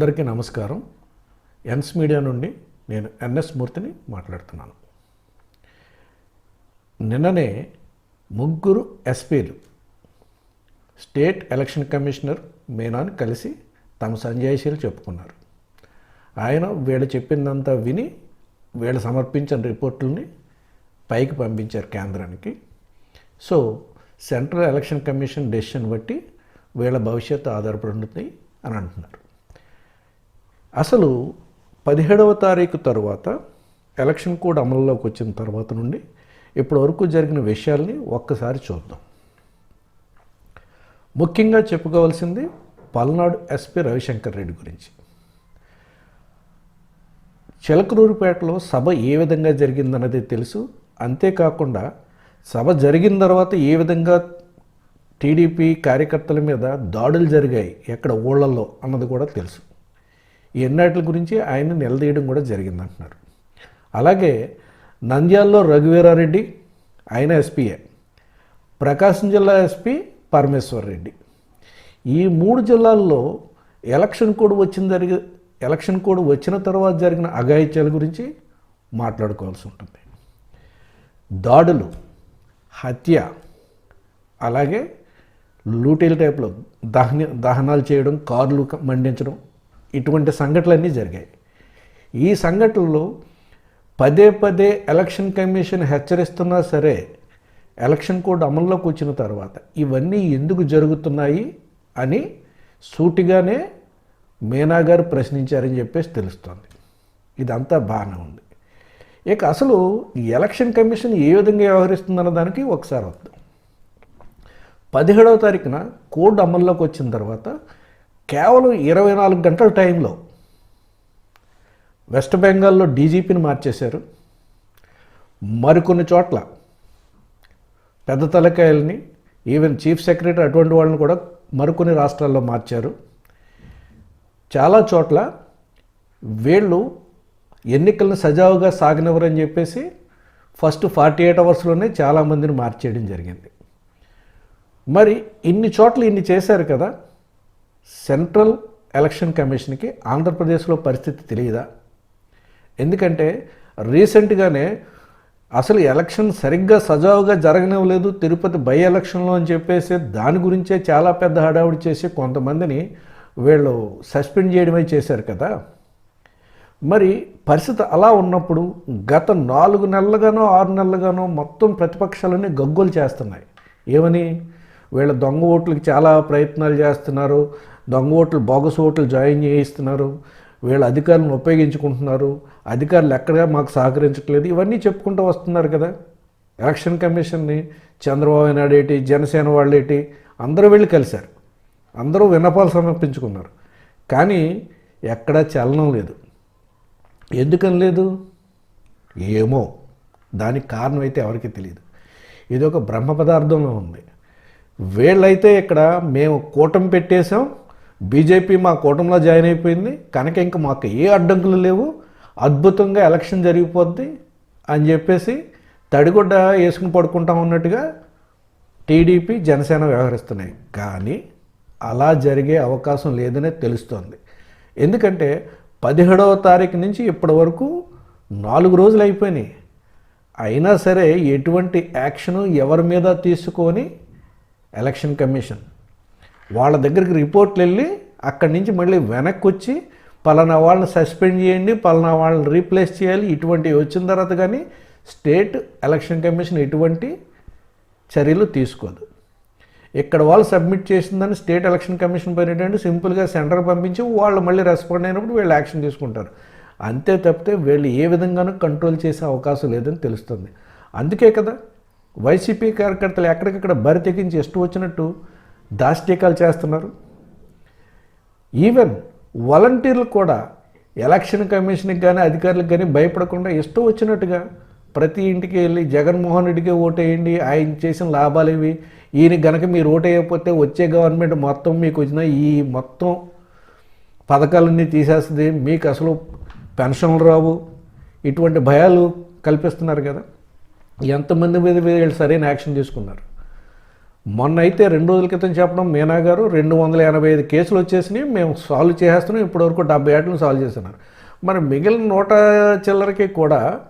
అందరికీ నమస్కారం. ఎన్స్ మీడియా నుండి నేను ఎన్ఎస్ మూర్తిని మాట్లాడుతున్నాను. నిన్ననే ముగ్గురు ఎస్పీలు స్టేట్ ఎలక్షన్ కమిషనర్ మీనాని కలిసి తమ సంజాయిషీలు చెప్పుకున్నారు. ఆయన వీళ్ళు చెప్పిందంతా విని వీళ్ళు సమర్పించిన రిపోర్టుల్ని పైకి పంపించారు కేంద్రానికి. So central election commission decision బట్టి వీళ్ళ భవిష్యత్తు ఆధారపడి ఉంటుంది అని అంటున్నారు. అసలు పదిహేడవ తారీఖు తర్వాత ఎలక్షన్ కోడ్ అమలులోకి వచ్చిన తర్వాత నుండి ఇప్పటి వరకు జరిగిన విషయాల్ని ఒక్కసారి చూద్దాం. ముఖ్యంగా చెప్పుకోవాల్సింది పల్నాడు ఎస్పీ రవిశంకర్ రెడ్డి గురించి. చిలకలూరుపేటలో సభ ఏ విధంగా జరిగిందన్నది తెలుసు. అంతేకాకుండా సభ జరిగిన తర్వాత ఏ విధంగా టీడీపీ కార్యకర్తల మీద దాడులు జరిగాయి ఎక్కడ ఊళ్ళల్లో అన్నది కూడా తెలుసు. ఎన్నాటి గురించి ఆయన నిలదీయడం కూడా జరిగిందంటున్నారు. అలాగే నంద్యాలలో రఘువీరారెడ్డి ఆయన ఎస్పీఏ ప్రకాశం జిల్లా ఎస్పీ పరమేశ్వర్ రెడ్డి. ఈ మూడు జిల్లాల్లో ఎలక్షన్ కోడ్ వచ్చిన జరిగి ఎలక్షన్ కోడ్ వచ్చిన తర్వాత జరిగిన అఘాయిత్యాల గురించి మాట్లాడుకోవాల్సి ఉంటుంది. దాడులు హత్య అలాగే లూటీల టైప్లో దహన దహనాలు చేయడం కార్లు మండించడం ఇటువంటి సంఘటనలన్నీ జరిగాయి. ఈ సంఘటనలో పదే పదే ఎలక్షన్ కమిషన్ హెచ్చరిస్తున్నా సరే ఎలక్షన్ కోడ్ అమల్లోకి వచ్చిన తర్వాత ఇవన్నీ ఎందుకు జరుగుతున్నాయి అని సూటిగానే మీనా గారు ప్రశ్నించారని చెప్పేసి తెలుస్తోంది. ఇదంతా బాగానే ఉంది. ఇక అసలు ఈ ఎలక్షన్ కమిషన్ ఏ విధంగా వ్యవహరిస్తుందన్న దానికి ఒకసారి వద్దాం. పదిహేడవ తారీఖున కోడ్ అమల్లోకి వచ్చిన తర్వాత కేవలం ఇరవై నాలుగు గంటల టైంలో వెస్ట్ బెంగాల్లో డీజీపీని మార్చేశారు. మరికొన్ని చోట్ల పెద్ద తలకాయల్ని ఈవెన్ చీఫ్ సెక్రటరీ అటువంటి వాళ్ళని కూడా మరికొన్ని రాష్ట్రాల్లో మార్చారు. చాలా చోట్ల వీళ్ళు ఎన్నికలను సజావుగా సాగనివ్వరని చెప్పేసి ఫస్ట్ ఫార్టీ ఎయిట్ అవర్స్లోనే చాలామందిని మార్చేయడం జరిగింది. మరి ఇన్ని చోట్ల ఇన్ని చేశారు కదా సెంట్రల్ ఎలక్షన్ కమిషన్కి ఆంధ్రప్రదేశ్లో పరిస్థితి తెలియదా ఎందుకంటే రీసెంట్గానే అసలు ఎలక్షన్ సరిగ్గా సజావుగా జరగనివ్వలేదు తిరుపతి బై ఎలక్షన్లో అని చెప్పేసి దాని గురించే చాలా పెద్ద హడావుడి చేసి కొంతమందిని వీళ్ళు సస్పెండ్ చేయడమే చేశారు కదా? మరి పరిస్థితి అలా ఉన్నప్పుడు గత నాలుగు నెలలుగానో ఆరు నెలలుగానో మొత్తం ప్రతిపక్షాలన్నీ గగ్గోలు చేస్తున్నాయి. ఏమని? వీళ్ళ దొంగ ఓట్లకి చాలా ప్రయత్నాలు చేస్తున్నారు. దొంగ ఓట్లు బోగస్ ఓట్లు జాయిన్ చేయిస్తున్నారు. వీళ్ళ అధికారులను ఉపయోగించుకుంటున్నారు. అధికారులు ఎక్కడా మాకు సహకరించట్లేదు. ఇవన్నీ చెప్పుకుంటూ వస్తున్నారు కదా. ఎలక్షన్ కమిషన్ని చంద్రబాబు నాయుడు ఏంటి జనసేన వాళ్ళు ఏంటి అందరూ వెళ్ళి కలిశారు. అందరూ విన్నపాలు సమర్పించుకున్నారు. కానీ ఎక్కడా చలనం లేదు. ఎందుకని లేదు? ఏమో. దానికి కారణం అయితే ఎవరికీ తెలియదు ఇది ఒక బ్రహ్మ పదార్థంలో ఉంది. వీళ్ళైతే ఇక్కడ మేము కూటమి పెట్టేశాం. బీజేపీ మా కూటమిలో జాయిన్ అయిపోయింది. కనుక ఇంక మాకు ఏ అడ్డంకులు లేవు. అద్భుతంగా ఎలక్షన్ జరిగిపోద్ది అని చెప్పేసి తడిగుడ్డ వేసుకుని పడుకుంటాం ఉన్నట్టుగా టీడీపీ జనసేన వ్యవహరిస్తున్నాయి. కానీ అలా జరిగే అవకాశం లేదనే తెలుస్తోంది. ఎందుకంటే పదిహేడవ తారీఖు నుంచి ఇప్పటి వరకు నాలుగు రోజులు అయిపోయినాయి. అయినా సరే ఎటువంటి యాక్షను ఎవరి మీద తీసుకొని ఎలక్షన్ కమిషన్. వాళ్ళ దగ్గరికి రిపోర్ట్లు వెళ్ళి అక్కడి నుంచి మళ్ళీ వెనక్కి వచ్చి పలానా వాళ్ళని సస్పెండ్ చేయండి పలానా వాళ్ళని రీప్లేస్ చేయాలి ఇటువంటివి వచ్చిన తర్వాత కానీ స్టేట్ ఎలక్షన్ కమిషన్ ఎటువంటి చర్యలు తీసుకోదు. ఇక్కడ వాళ్ళు సబ్మిట్ చేసిందని స్టేట్ ఎలక్షన్ కమిషన్ పని ఏంటంటే సింపుల్గా సెంటర్ పంపించి వాళ్ళు మళ్ళీ రెస్పాండ్ అయినప్పుడు వీళ్ళు యాక్షన్ తీసుకుంటారు. అంతే తప్పితే వీళ్ళు ఏ విధంగానూ కంట్రోల్ చేసే అవకాశం లేదని తెలుస్తుంది. అందుకే కదా వైసీపీ కార్యకర్తలు ఎక్కడికక్కడ బరి తెగించి ఇష్టం వచ్చినట్టు దాష్టీకాలు చేస్తున్నారు. ఈవెన్ వాలంటీర్లు కూడా ఎలక్షన్ కమిషన్కి కానీ అధికారులకు కానీ భయపడకుండా ఇష్టం వచ్చినట్టుగా ప్రతి ఇంటికి వెళ్ళి జగన్మోహన్ రెడ్డికి ఓటేయండి ఆయన చేసిన లాభాలు ఇవి. ఈయన గనక మీరు ఓటేయకపోతే వచ్చే గవర్నమెంట్ మొత్తం మీకు వచ్చిన ఈ మొత్తం పథకాలన్నీ తీసేస్తుంది. మీకు అసలు పెన్షన్లు రావు. ఇటువంటి భయాలు కల్పిస్తున్నారు కదా. ఎంతమంది మీద వీళ్ళు సరైన యాక్షన్ తీసుకున్నారు? మొన్న అయితే రెండు రోజుల క్రితం చెప్పడం మీనా గారు రెండు వందల ఎనభై ఐదు కేసులు వచ్చేసినాయి మేము సాల్వ్ చేసేస్తున్నాం ఇప్పటివరకు డెబ్బై ఏటలు సాల్వ్ చేస్తున్నారు మరి మిగిలిన నూట చిల్లరకి కూడా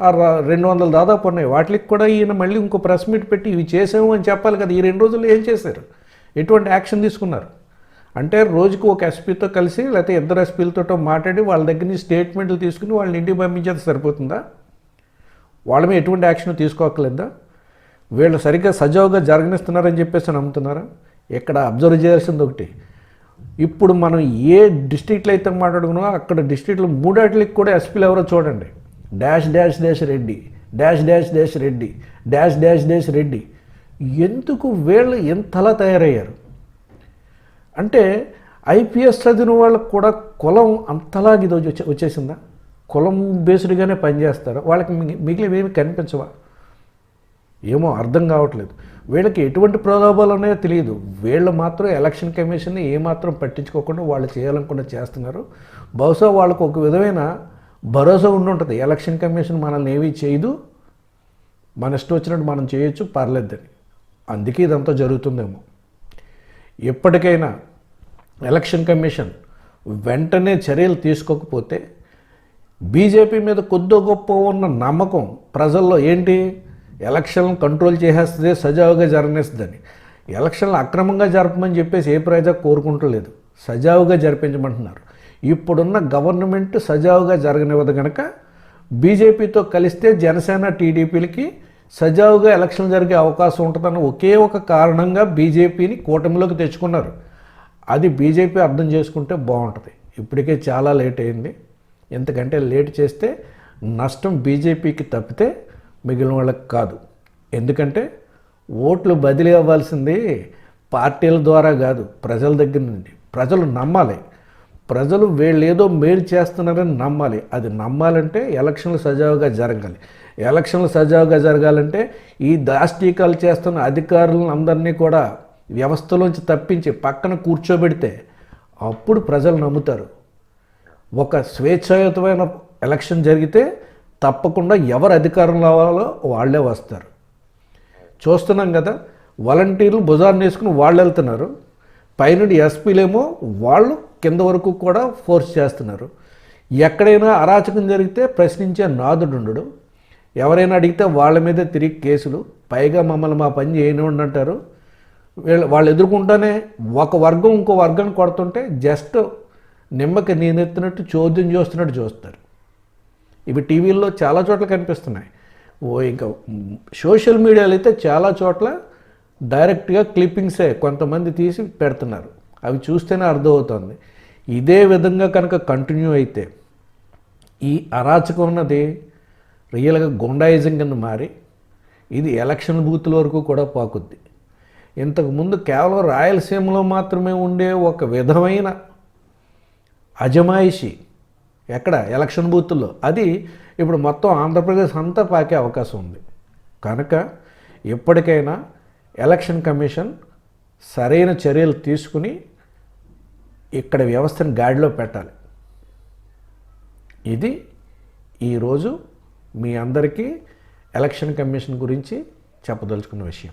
ఆ రెండు వందలు దాదాపు ఉన్నాయి. వాటికి కూడా ఈయన మళ్ళీ ఇంకో ప్రెస్ మీట్ పెట్టి ఇవి చేసాము అని చెప్పాలి కదా ఈ రెండు రోజుల్లో ఏం చేశారు? ఎటువంటి యాక్షన్ తీసుకున్నారు? అంటే రోజుకు ఒక ఎస్పీతో కలిసి లేకపోతే ఇద్దరు ఎస్పీలతో మాట్లాడి వాళ్ళ దగ్గర నుంచి స్టేట్మెంట్లు తీసుకుని వాళ్ళని ఇంటికి పంపించేది సరిపోతుందా? వాళ్ళ మీద ఎటువంటి యాక్షన్ తీసుకోకలేదా? వీళ్ళు సరిగ్గా సజావుగా జరగనిస్తున్నారని చెప్పేసి నమ్ముతున్నారా? ఇక్కడ అబ్జర్వ్ చేయాల్సింది ఒకటి. ఇప్పుడు మనం ఏ డిస్ట్రిక్ట్లో అయితే మాట్లాడుకున్నామో అక్కడ డిస్ట్రిక్ట్లో మూడాటికి కూడా ఎస్పీలు ఎవరో చూడండి. Dash dash dash Reddy dash dash dash Reddy dash dash dash Reddy. ఎందుకు వీళ్ళు ఎంతలా తయారయ్యారు? అంటే ఐపీఎస్ చదివిన వాళ్ళకు కూడా కులం అంతలా ఇది వచ్చేసిందా? కులం బేస్డ్గానే పనిచేస్తారు. వాళ్ళకి మిగి- మిగిలినవి కనిపించవా? ఏమో అర్థం కావట్లేదు. వీళ్ళకి ఎటువంటి ప్రలోభాలు ఉన్నాయో తెలియదు. వీళ్ళు మాత్రం ఎలక్షన్ కమిషన్ని ఏమాత్రం పట్టించుకోకుండా వాళ్ళు చేయాలనుకున్న చేస్తున్నారు. బహుశా వాళ్ళకు ఒక విధమైన భరోసా ఉండి ఉంటుంది ఎలక్షన్ కమిషన్ మనల్ని ఏమీ చేయదు. మన ఇష్టం వచ్చినట్టు మనం చేయొచ్చు పర్లేదని అందుకే ఇదంతా జరుగుతుందేమో. ఎప్పటికైనా ఎలక్షన్ కమిషన్ వెంటనే చర్యలు తీసుకోకపోతే బీజేపీ మీద కొద్దో గొప్ప ఉన్న నమ్మకం ప్రజల్లో ఏంటి? ఎలక్షన్లు కంట్రోల్ చేసేస్తుంది సజావుగా జరగనేస్తుందని ఎలక్షన్లు అక్రమంగా జరపమని చెప్పేసి ఏ ప్రజా కోరుకుంటలేదు. సజావుగా జరిపించమంటున్నారు. ఇప్పుడున్న గవర్నమెంట్ సజావుగా జరగనివ్వదు కనుక బీజేపీతో కలిస్తే జనసేన టీడీపీలకి సజావుగా ఎలక్షన్ జరిగే అవకాశం ఉంటుందన్న ఒకే ఒక కారణంగా బీజేపీని కూటమిలోకి తెచ్చుకున్నారు. అది బీజేపీ అర్థం చేసుకుంటే బాగుంటుంది. ఇప్పటికే చాలా లేట్ అయింది. ఎంతకంటే లేట్ చేస్తే నష్టం బీజేపీకి తప్పితే మిగిలిన వాళ్ళకి కాదు. ఎందుకంటే ఓట్లు బదిలీ అవ్వాల్సింది పార్టీల ద్వారా కాదు ప్రజల దగ్గర నుండి. ప్రజలు నమ్మాలి. ప్రజలు వీళ్ళు ఏదో మేలు చేస్తున్నారని నమ్మాలి. అది నమ్మాలంటే ఎలక్షన్లు సజావుగా జరగాలి. ఎలక్షన్లు సజావుగా జరగాలంటే ఈ దాష్టీకాలు చేస్తున్న అధికారులను అందరినీ కూడా వ్యవస్థలోంచి తప్పించి పక్కన కూర్చోబెడితే అప్పుడు ప్రజలు నమ్ముతారు. ఒక స్వేచ్ఛాయుతమైన ఎలక్షన్ జరిగితే తప్పకుండా ఎవరు అధికారం రావాలో వాళ్ళే వస్తారు. చూస్తున్నాం కదా వాలంటీర్లు భుజాన్ని వేసుకుని వాళ్ళు వెళ్తున్నారు. పైనుండి ఎస్పీలేమో వాళ్ళు కింద వరకు కూడా ఫోర్స్ చేస్తున్నారు. ఎక్కడైనా అరాచకం జరిగితే ప్రశ్నించే నాదుడు ఉండడు. ఎవరైనా అడిగితే వాళ్ళ మీదే తిరిగి కేసులు పైగా మమ్మల్ని మా పని చేయనివ్వండి అంటారు. వీళ్ళు వాళ్ళు ఎదుర్కొంటానే ఒక వర్గం ఇంకో వర్గం కొడుతుంటే జస్ట్ నిమ్మకి నేనెత్తినట్టు చోద్యం చేస్తున్నట్టు చూస్తారు. ఇవి టీవీల్లో చాలా చోట్ల కనిపిస్తున్నాయి. ఓ ఇంకా సోషల్ మీడియాలో అయితే చాలా చోట్ల డైరెక్ట్గా క్లిప్పింగ్సే కొంతమంది తీసి పెడుతున్నారు. అవి చూస్తేనే అర్థమవుతుంది. ఇదే విధంగా కనుక కంటిన్యూ అయితే ఈ అరాచకం ఉన్నది రియల్గా గుండాయిజం కింద మారి ఇది ఎలక్షన్ బూతుల వరకు కూడా పాకుద్ది. ఇంతకుముందు కేవలం రాయలసీమలో మాత్రమే ఉండే ఒక విధమైన అజమాయిషి. ఎక్కడ? ఎలక్షన్ బూతుల్లో. అది ఇప్పుడు మొత్తం ఆంధ్రప్రదేశ్ అంతా పాకే అవకాశం ఉంది. కనుక ఎప్పటికైనా ఎలక్షన్ కమిషన్ సరైన చర్యలు తీసుకుని ఇక్కడ వ్యవస్థను గాడిలో పెట్టాలి. ఇది ఈరోజు మీ అందరికీ ఎలక్షన్ కమిషన్ గురించి చెప్పదలుచుకున్న విషయం.